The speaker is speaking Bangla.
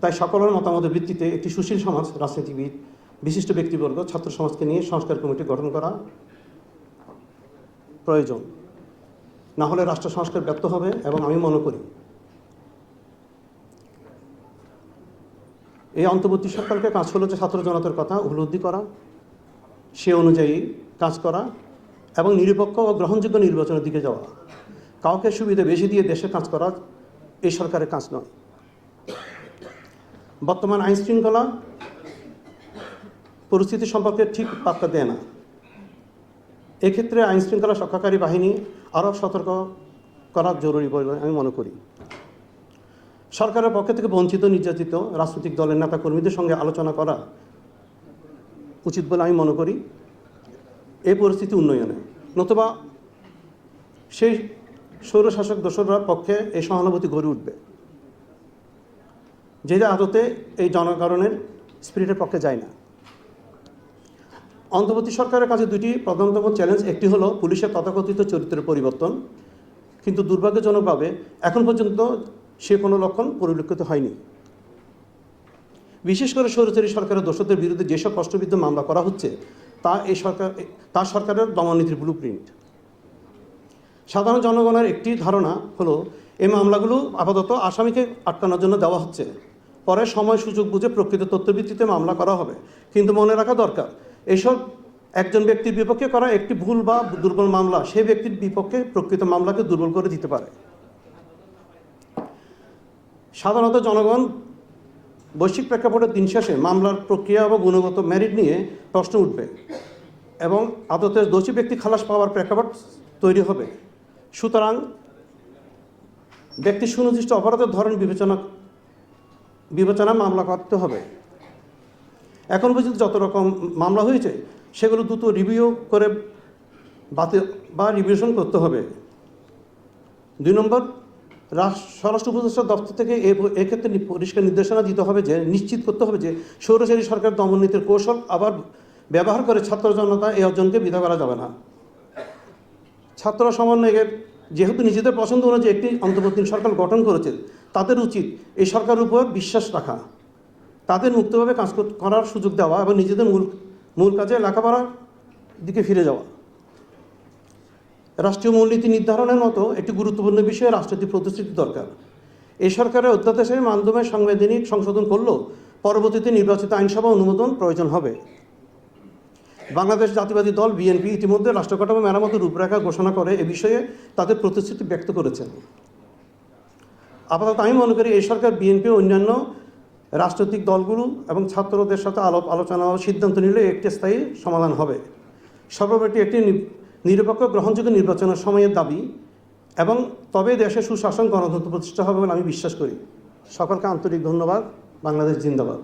তাই সকলের মতামতের ভিত্তিতে একটি সুশীল সমাজ, রাজনীতিবিদ, বিশিষ্ট ব্যক্তিবর্গ, ছাত্র সমাজকে নিয়ে সংস্কার কমিটি গঠন করা প্রয়োজন। না হলে রাষ্ট্র সংস্কার ব্যর্থ হবে এবং আমি মনে করি এই অন্তর্বর্তী সরকারকে কাজ হলো যে ছাত্র জনতার কথা উপলব্ধি করা, সে অনুযায়ী কাজ করা এবং নিরপেক্ষ ও গ্রহণযোগ্য নির্বাচনের দিকে যাওয়া। কাউকে সুবিধা বেশি দিয়ে দেশে কাজ করা এই সরকারের কাজ নয়। বর্তমান আইন শৃঙ্খলা পরিস্থিতি সম্পর্কে ঠিক পাত্তা দেয় না। এক্ষেত্রে আইন শৃঙ্খলা রক্ষাকারী বাহিনী আরও সতর্ক করা জরুরি বলে আমি মনে করি। সরকারের পক্ষ থেকে বঞ্চিত নির্যাতিত রাজনৈতিক দলের নেতা কর্মীদের সঙ্গে আলোচনা করা উচিত বলে আমি মনে করি। এই পরিস্থিতি উন্নয়নে। নতুবা সেই স্বৈরশাসক দোসররা পক্ষে এই সহানুভূতি গড়ে উঠবে। যেটা আদতে এই জনগণের স্পিরিটের পক্ষে যায় না। অন্তর্বর্তী সরকারের কাছে দুটি প্রধানতম চ্যালেঞ্জ একটি হলো পুলিশের তথাকথিত চরিত্রের পরিবর্তন। কিন্তু দুর্ভাগ্যজনকভাবে এখন পর্যন্ত সে কোনো লক্ষণ পরিলক্ষিত হয়নি। বিশেষ করে সরকারি সরকারের দোষদের বিরুদ্ধে যেসব প্রশ্নবিদ্ধ মামলা করা হচ্ছে, তা এই সরকার, তা সরকারের দমননীতির ব্লু প্রিন্ট সাধারণ জনগণের একটি ধারণা হলো, এই মামলাগুলো আপাতত আসামিকে আটকানোর জন্য দেওয়া হচ্ছে। পরে সময় সুযোগ বুঝে প্রকৃত তথ্যভিত্তিতে মামলা করা হবে। কিন্তু মনে রাখা দরকার, এসব একজন ব্যক্তির বিপক্ষে করা একটি ভুল বা দুর্বল মামলা, সেই ব্যক্তির বিপক্ষে প্রকৃত মামলাকে দুর্বল করে দিতে পারে। সাধারণত জনগণ বৈশ্বিক প্রেক্ষাপটে দিন শেষে মামলার প্রক্রিয়া বা গুণগত মেরিট নিয়ে প্রশ্ন উঠবে এবং আদতের দোষী ব্যক্তি খালাস পাওয়ার প্রেক্ষাপট তৈরি হবে। সুতরাং ব্যক্তি সুনির্দিষ্ট অপরাধের ধরন বিবেচনা বিবেচনা মামলা করতে হবে। এখন পর্যন্ত যত রকম মামলা হয়েছে, সেগুলো দ্রুত রিভিউ করে বাতিল বা রিভিশন করতে হবে। দুই নম্বর রাষ্ট্র স্বরাষ্ট্র উপদেষ্টা দপ্তর থেকে এক্ষেত্রে পরিষ্কার নির্দেশনা দিতে হবে যে, নিশ্চিত করতে হবে যে সৌরচারী সরকার দমননীতির কৌশল আবার ব্যবহার করে ছাত্র জনতা এই অর্জনকে বিধা করা যাবে না। ছাত্র সমন্বয়ের যেহেতু নিজেদের পছন্দ অনুযায়ী একটি অন্তর্বর্তী সরকার গঠন করেছে তাদের উচিত এই সরকারের উপর বিশ্বাস রাখা। তাদের মুক্তভাবে কাজ করার সুযোগ দেওয়া এবং নিজেদের মূল মূল কাজে লেখাপড়ার দিকে ফিরে যাওয়া। রাষ্ট্রীয় মূলনীতি নির্ধারণের মতো একটি গুরুত্বপূর্ণ বিষয়ে রাষ্ট্রটি প্রতিশ্রুতি দরকার। এই সরকারের অধ্যাদেশের মাধ্যমে সাংবিধানিক সংশোধন করলেও পরবর্তীতে নির্বাচিত আইনসভা অনুমোদন প্রয়োজন হবে। বাংলাদেশ জাতীয়বাদী দল বিএনপি ইতিমধ্যে রাষ্ট্র কাঠামো মেরামতের রূপরেখা ঘোষণা করে এ বিষয়ে তাদের প্রতিশ্রুতি ব্যক্ত করেছেন। আপাতত আমি মনে করি এই সরকার বিএনপি অন্যান্য রাজনৈতিক দলগুলো এবং ছাত্রদের সাথে আলোপ আলোচনা ও সিদ্ধান্ত নিলে একটি স্থায়ী সমাধান হবে। সর্বব্যাপী একটি নিরপেক্ষ গ্রহণযোগ্য নির্বাচনের সময়ের দাবি এবং তবে দেশে সুশাসন গণতন্ত্র প্রতিষ্ঠা হবে বলে আমি বিশ্বাস করি। সকলকে আন্তরিক ধন্যবাদ। বাংলাদেশ জিন্দাবাদ।